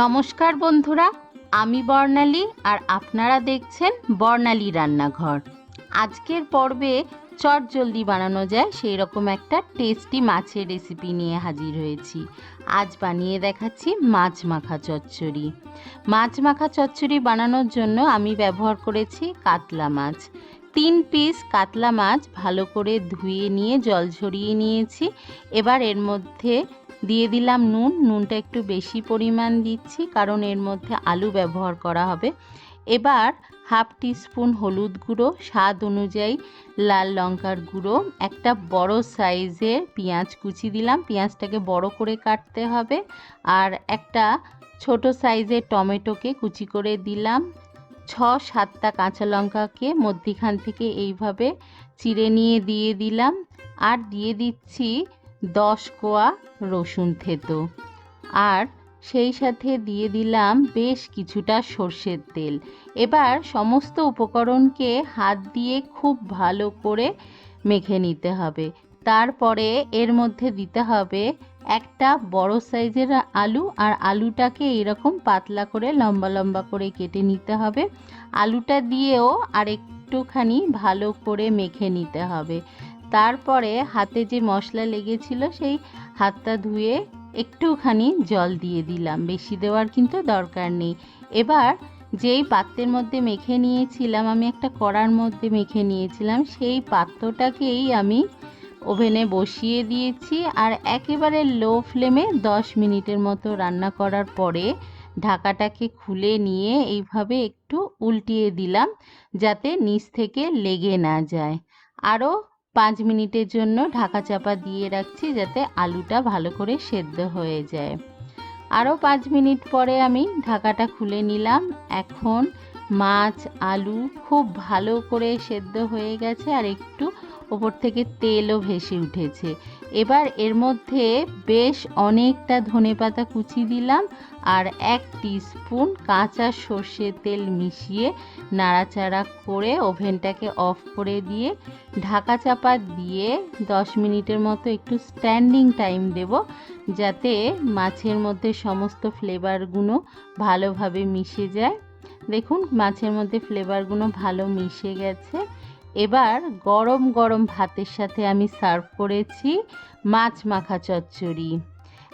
নমস্কার বন্ধুরা, আমি বর্ণালী আর আপনারা দেখছেন বর্ণালী রান্নাঘর। আজকের পর্বে চট জলদি বানানো যায় সেই রকম একটা টেস্টি মাছের রেসিপি নিয়ে হাজির হয়েছি। আজ বানিয়ে দেখাচ্ছি মাছ মাখা চচ্চড়ি। মাছ মাখা চচ্চড়ি বানানোর জন্য আমি ব্যবহার করেছি কাতলা মাছ। তিন পিস কাতলা মাছ ভালো করে ধুয়ে নিয়ে, জল ঝরিয়ে নিয়েছি। এবার এর মধ্যে দিয়ে দিলাম নুন। নুনটা একটু বেশি পরিমাণ দিচ্ছি কারণ এর মধ্যে আলু ব্যবহার করা হবে। এবার হাফ টিস্পুন হলুদ গুঁড়ো, স্বাদ অনুযায়ী লাল লঙ্কার গুঁড়ো, একটা বড় সাইজের পেঁয়াজ কুচি দিলাম। পেঁয়াজটাকে বড় করে কাটতে হবে আর একটা ছোট সাইজের টমেটোকে কুচি করে দিলাম। ছ সাতটা কাঁচা লঙ্কাকে মধ্যিখান থেকে এইভাবে চিড়ে নিয়ে দিয়ে দিলাম। আর দিয়ে দিচ্ছি দশ কোয়া রসুন থেতো। আর সেই সাথে দিয়ে দিলাম বেশ কিছুটা সর্ষের তেল। এবার সমস্ত উপকরণকে হাত দিয়ে খুব ভালো করে মেখে নিতে হবে। তারপরে এর মধ্যে দিতে হবে একটা বড় সাইজের আলু, আর আলুটাকে এরকম পাতলা করে, লম্বা লম্বা করে কেটে নিতে হবে। আলুটা দিয়েও আর একটুখানি ভালো করে মেখে নিতে হবে। তারপরে হাতে যে মশলা লেগেছিল, সেই হাতটা ধুয়ে একটুখানি জল দিয়ে দিলাম। বেশি দেওয়ার কিন্তু দরকার নেই। এবার যেই পাত্রের মধ্যে মেখে নিয়েছিলাম, আমি একটা কড়ার মধ্যে মেখে নিয়েছিলাম, সেই পাত্রটাকেই আমি ওভেনে বসিয়ে দিয়েছি আর একেবারে লো ফ্লেমে দশ মিনিটের মতো রান্না করার পরে ঢাকাটাকে খুলে নিয়ে এইভাবে একটু উল্টিয়ে দিলাম, যাতে নিচ থেকে লেগে না যায়। আরও পাঁচ মিনিটের জন্য ঢাকা চাপা দিয়ে রাখছি যাতে আলুটা ভালো করে সেদ্ধ হয়ে যায়। আরও পাঁচ মিনিট পরে আমি ঢাকাটা খুলে নিলাম। এখন মাছ, আলু খুব ভালো করে সেদ্ধ হয়ে গেছে আর একটু ওপর থেকে তেলও ভেসে উঠেছে। এবার এর মধ্যে বেশ অনেকটা ধনেপাতা কুচি দিলাম আর এক স্পুন কাঁচা সর্ষের তেল মিশিয়ে নাড়াচাড়া করে ওভেনটাকে অফ করে দিয়ে ঢাকা চাপা দিয়ে দশ মিনিটের মতো একটু স্ট্যান্ডিং টাইম দেব যাতে মাছের মধ্যে সমস্ত ফ্লেভারগুলো ভালোভাবে মিশে যায়। দেখুন, মাছের মধ্যে ফ্লেভারগুলো ভালো মিশে গেছে। এবার গরম গরম ভাতের সাথে আমি সার্ভ করেছি মাছ মাখা চচ্চড়ি।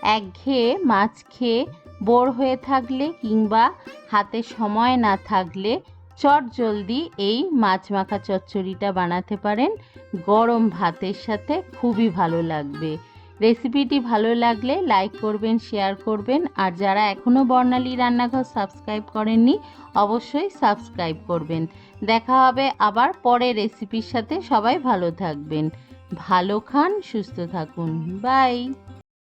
একঘেয়ে মাছ খেয়ে বোর হয়ে থাকলে কিংবা হাতে সময় না থাকলে চট জলদি এই মাছ মাখা চচ্চড়িটা বানাতে পারেন। গরম ভাতের সাথে খুবই ভালো লাগবে। রেসিপিটি ভালো লাগলে লাইক করবেন, শেয়ার করবেন, আর যারা এখনও বর্ণালী রান্নাঘর সাবস্ক্রাইব করেননি, অবশ্যই সাবস্ক্রাইব করবেন। দেখা হবে আবার পরে রেসিপির সাথে। সবাই ভালো থাকবেন। ভালো খান, সুস্থ থাকুন। বাই!